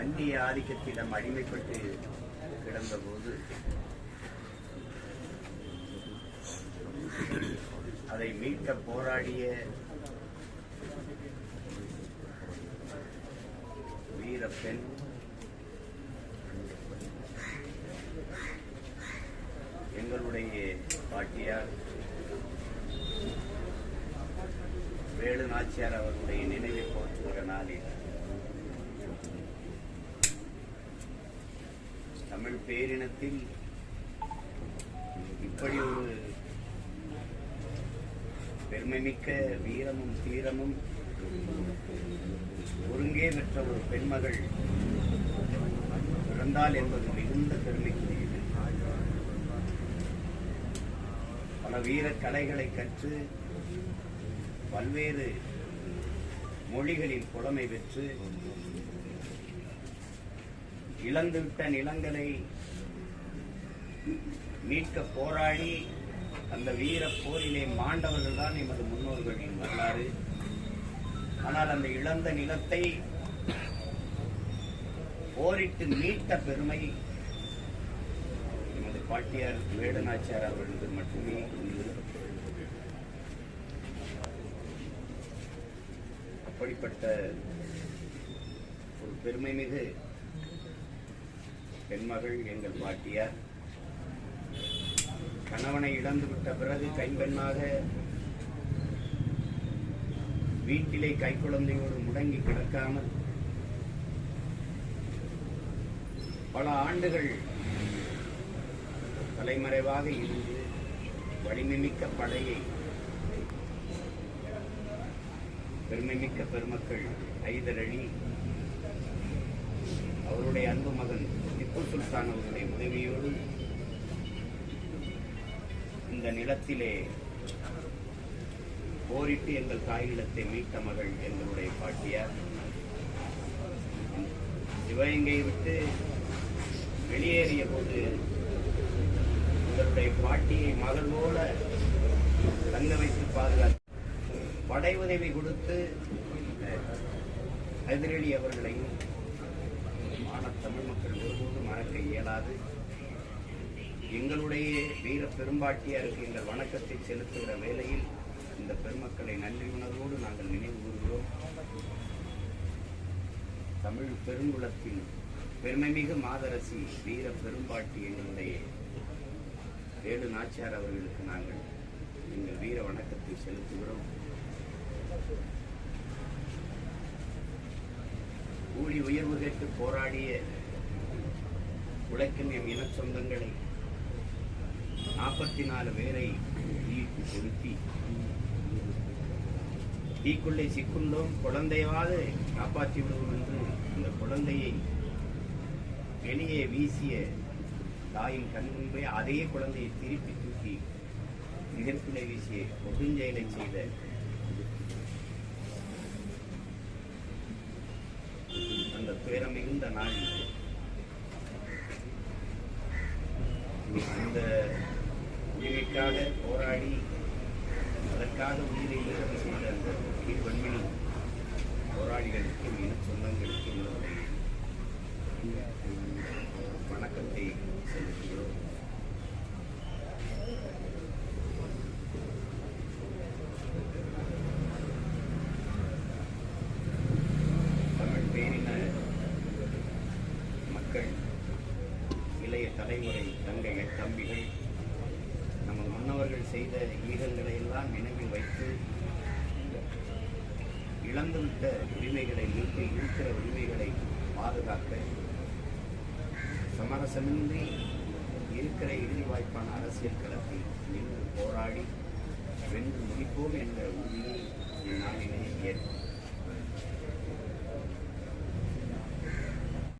அந்நிய ஆதிக்கத்திடம் அடிமைப்பட்டு கிடந்தபோது அதை மீட்க போராடிய வீர பெண் எங்களுடைய பாட்டியார் வேலு நாச்சியார் அவர்களுடைய நினைவை போற்றுகிற நாளில் தமிழ் பேரினத்தில் இப்படி ஒரு பெருமைமிக்க வீரமும் தீரமும் ஒருங்கே பெற்ற ஒரு பெண்மகள் பிறந்தால் என்பது மிகுந்த பெருமைக்குரியது. பல வீர கலைகளை கற்று பல்வேறு மொழிகளின் புலமை பெற்று இழந்துவிட்ட நிலங்களை மீட்க போராடி அந்த வீர போரிலே மாண்டவர்கள் தான் எமது முன்னோர்களின் வரலாறு. ஆனால் அந்த இழந்த நிலத்தை போரிட்டு மீட்ட பெருமை எமது பாட்டியார் வேடநாச்சியார் அவர்களுக்கு மட்டுமே உண்டு அப்படிப்பட்ட ஒரு பெருமை மிகு. பெண்மகள் எங்கள் பாட்டியார். கணவனை இழந்துவிட்ட பிறகு கைம்பெண்ணாக வீட்டிலே கைக்குழந்தையோடு முடங்கி கிடக்காமல் பல ஆண்டுகள் தலைமறைவாக இருந்து வலிமைமிக்க படையை பெருமைமிக்க பெருமக்கள் ஐதரணி அவருடைய அன்பு மகன் திப்பு சுல்தான் அவர்களுடைய உதவியோடு இந்த நிலத்திலே போரிட்டு எங்கள் தாயிலத்தை மீட்ட மகள் எங்களுடைய பாட்டியார். சிவகங்கையை விட்டு வெளியேறிய போது எங்களுடைய பாட்டியை மகள் போல தங்க வைத்து பாதுகாத்து படை உதவி கொடுத்து எதிரொலி அவர்களையும் மானத் தமிழ் மக்கள் ஒருபோதும் மறக்க இயலாது. எங்களுடைய வீர பெரும்பாட்டியாருக்கு எங்கள் வணக்கத்தை செலுத்துகிற வேளையில் இந்த பெருமக்களை நன்றி உணர்வோடு நாங்கள் நினைவு கூறுகிறோம். தமிழ் பெருங்குளத்தின் பெருமைமிகு மாதரசி வீர பெரும்பாட்டி எங்களுடைய வேலு நாச்சியார் அவர்களுக்கு நாங்கள் எங்கள் வீர வணக்கத்தை செலுத்துகிறோம். கூலி உயர்வு கேட்டு போராடிய உழைக்கும் எம் இன சொந்தங்களை நாற்பத்தி நாலு பேரை தீயிட்டு கொளுத்தி தீக்குள்ளே சிக்குள்ளோம் குழந்தையாவது காப்பாற்றி விடுவோம் என்று அந்த குழந்தையை வெளியே வீசிய தாயின் கண் முன்பே அதே குழந்தையை திருப்பி தூக்கி நெருப்பிலை வீசிய கொடுஞ்செயலை செய்த அந்த துயரம் மிகுந்த அந்த உரிமைக்காக போராடி அதற்காக உயிரை ஈரம் செய்த அந்த கீழ்வன்மினி போராளிகளுக்கு மீன சொந்தங்களுக்கு எங்களுடைய வணக்கத்தை செலுத்தி நமது செய்த ஈகங்களை எல்லாம் நினைவில் வைத்து இழந்துவிட்ட உரிமைகளை மீட்டு இருக்கிற உரிமைகளை பாதுகாக்க சமரசமின்றி இருக்கிற இறுதி வாய்ப்பான அரசியல் களத்தில் நின்று போராடி வென்று முடிப்போம் என்ற உறுதியை இந்நாளிலே ஏற்போம்